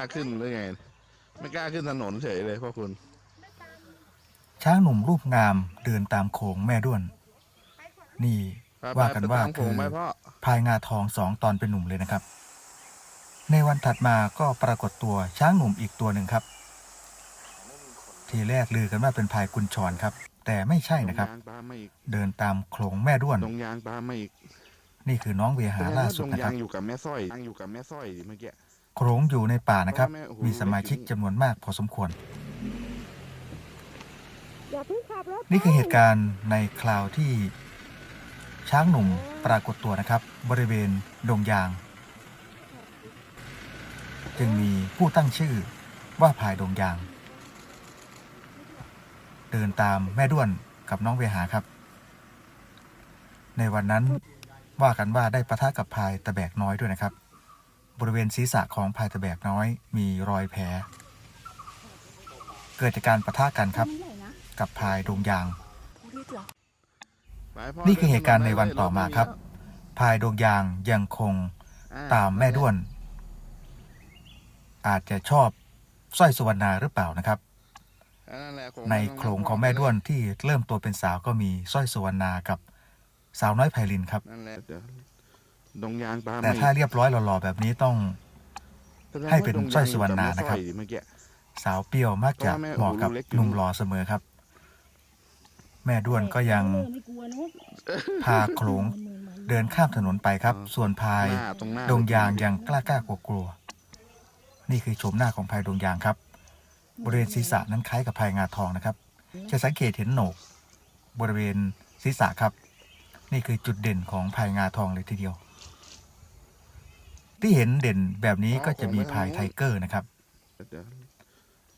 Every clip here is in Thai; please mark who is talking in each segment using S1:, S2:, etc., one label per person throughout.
S1: ล้าขึ้นหรือไง ไม่กล้าขึ้นถนนเฉยเลยพ่อคุณ
S2: ช้างหนุ่มรูปงามเดินตามโขงแม่ด้วน นี่
S1: ไปๆ
S2: ว่ากันว่า
S1: ไปตามโข
S2: คื
S1: ง
S2: อ
S1: ไปพ่อ
S2: พายงาทองสองตอนเป็นหนุ่มเลยนะครับ ในวันถัดมาก็ปรากฏตัวช้างหนุ่มอีกตัวหนึ่งครับ ทีแรกลือกันว่าเป็นพายกุญชรครับ แต่ไม่ใช่นะครับ
S1: ดงยางตามมาอีก
S2: เดินตามโขงแม่ด้วน
S1: ดงยางตามมาอีก
S2: นี่คือน้องเวหาล่าสุด
S1: ดง
S2: นะค
S1: ยา
S2: รับ
S1: งอยู่กับแม่สร้อยยางอยู่กับแม่สร้อยเมื่อกี้
S2: โขงอยู่ในป่านะครับ
S1: พ่อแม่โอ้โห
S2: มีสมาชิกจำนวนมากพอสมควร
S3: อย่าเพิ่งขับรถ
S2: นี่คือเหตุการณ์ในคราวที่ช้างหนุ่มปรากฏตัวนะครับ บริเวณดงยาง จึงมีผู้ตั้งชื่อว่าพายดงยาง เดินตามแม่ด้วนกับน้องเวหาครับ ในวันนั้นว่ากันว่าได้ปะทะกับพายตะแบกน้อยด้วยนะครับ บริเวณศีรษะของพายตะแบกน้อย มีรอยแผล เกิดจากการปะทะกันครับ กับพายดงยาง นี่คือเหตุการณ์ในวันต่อมาครับ พายดวงยางยังคงตามแม่ด้วน อาจจะชอบสร้อยสุวรรณาหรือเปล่านะครับ ในโขลงของแม่ด้วนที่เริ่มตัวเป็นสาวก็มีสร้อยสุวรรณากับสาวน้อยไพลินครับ
S1: ดี๋ยวดงยางตาม
S2: แต่
S1: มาอีก
S2: ถ้าเรียบร้อยหล่อๆแบบนี้ต้อง
S1: แสดง
S2: ให้
S1: ว่า
S2: เป็น
S1: ดงยง
S2: สร้อยสุวรรณา
S1: ยู่กัแม่
S2: นะครับ
S1: สอยเมื่อกี้
S2: สาวเปรี้ยวมักจะ
S1: เพราะว่าแม่
S2: เหมาะกับ
S1: โอ้โหเล็กอยู่
S2: หนุ่มหล่อเสมอครับ แม่ด้วนก็ยัง
S3: เออไม่กลัวเนอะ
S2: พาโขลงเดินข้ามถนนไปครับ ส่วนพาย
S1: หน้าตรงหน้า
S2: ดงยางยังกล้ากล้ากลัวกลัวๆนี่คือโฉมหน้าของพายดงยางครับ บริเวณศีรษะนั้นคล้ายกับพายงาทองนะครับ จะสังเกตเห็นโหนก บริเวณศีรษะครับ นี่คือจุดเด่นของพายงาทองเลยทีเดียว ที่เห็นเด่นแบบนี้ก็จะมีพายไทเกอร์นะครับ
S1: เดี๋ยว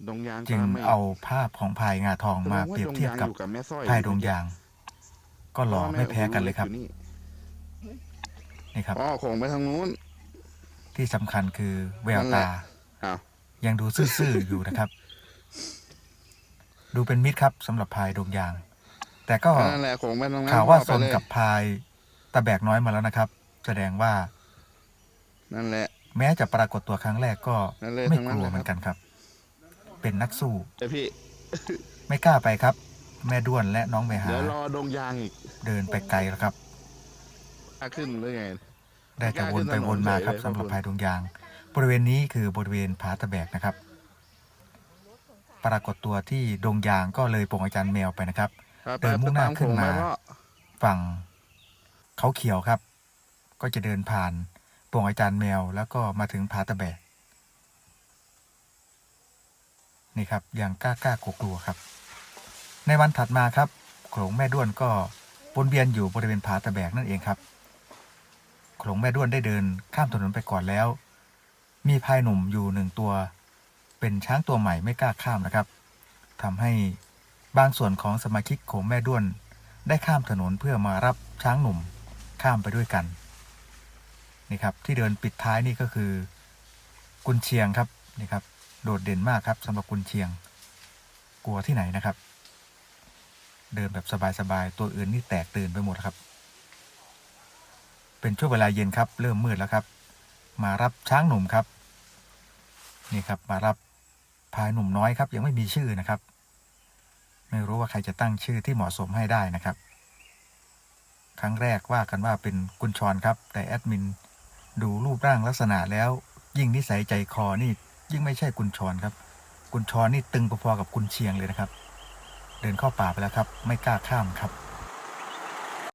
S1: ดงยาง
S2: จึง
S1: ตมมก
S2: เอาภาพของพายงาทองมาเปรียบเทียบกับ
S1: แสดงว่าดงางอยู่แม่สร้อย
S2: พายดงยาง ก็หล่อไม่แพ้กันเลยครับ
S1: พาะว่าแม่โอ้โห
S2: นี่ครับ
S1: อ๋อโขงไปทางนู้น
S2: ที่สำคัญคือแวว
S1: นั่นแห
S2: ตา
S1: ละอ้าว
S2: ยังดูซื่อๆอยู่นะครับ ดูเป็นมิตรครับสำหรับพายดงยาง แต่ก็
S1: นั่นแหละโขงไปทางนั้น
S2: ข่าวว่า
S1: พ่อ
S2: ส
S1: ไป
S2: น
S1: เลย
S2: กับพายตะแบกน้อยมาแล้วนะครับ แสดงว่า
S1: นั่นแหละ
S2: แม้จะปรากฏตัวครั้งแรกก็
S1: นั่นเลย
S2: ไม่
S1: ทั้ง
S2: ก
S1: นั้น
S2: ลัว
S1: เลย
S2: เหมือนกันครับ เป็นนักสู้
S1: เดี๋ยวพี่
S2: ไม่กล้าไปครับ แม่ด้วนและน้องไปหา
S1: เดี๋ยวรอดงยางอีก
S2: เดินไปไกลแล้วครับ
S1: กล้าขึ้นหรือไง
S2: ได้แต่วนไปวนมาครับ
S1: ไม่กล้าขึ้นถนนเฉยเลย
S2: สำหรับ
S1: ครับ
S2: พายดงยาง บริเวณนี้คือบริเวณผาตะแบกนะครับ ปรากฏตัวที่ดงยางก็เลยปงอาจารย์แมวไปนะครับ
S1: ไป
S2: เดินมุ่งหน้าขึ้นมา
S1: ไปตโขงไปพ่อ
S2: ฝั่งเขาเขียวครับ ก็จะเดินผ่าน ปงอาจารย์แมว แล้วก็มาถึงผาตะแบกนี่ครับอยังกล้ากล้ากลัวครับ ในวันถัดมาครับโขลงแม่ด้วนก็วนเวียนอยู่บริเวณผาตะแบกนั่นเองครับโขลงแม่ด้วนได้เดินข้ามถนนไปก่อนแล้ว มีพายหนุ่มอยู่หนึ่งตัว เป็นช้างตัวใหม่ไม่กล้าข้ามนะครับทำให้บางส่วนของสมาชิกโขงแม่ด้วน ได้ข้ามถนนเพื่อมารับช้างหนุ่มข้ามไปด้วยกัน นี่ครับที่เดินปิดท้ายนี่ก็คือกุนเชียงครับนี่ครับโดดเด่นมากครับสำหรับกุนเชียง กลัวที่ไหนนะครับ เดินแบบสบายๆตัวอื่นนี่แตกตื่นไปหมดครับ เป็นช่วงเวลาเย็นครับ เริ่มมืดแล้วครับ มารับช้างหนุ่มครับ นี่ครับมารับพายหนุ่มน้อยครับ ยังไม่มีชื่อนะครับ ไม่รู้ว่าใครจะตั้งชื่อที่เหมาะสมให้ได้นะครับ ครั้งแรกว่ากันว่าเป็นกุญชรครับ แต่แอดมิน ดูรูปร่างลักษณะแล้ว ยิ่งนิสัยใจคอนี่ยิ่งไม่ใช่กุญชรครับ กุญชรนี่ตึงพอๆกับกุญเชียงเลยนะครับ เดินเข้าป่าไปแล้วครับ ไม่กล้าข้ามครับ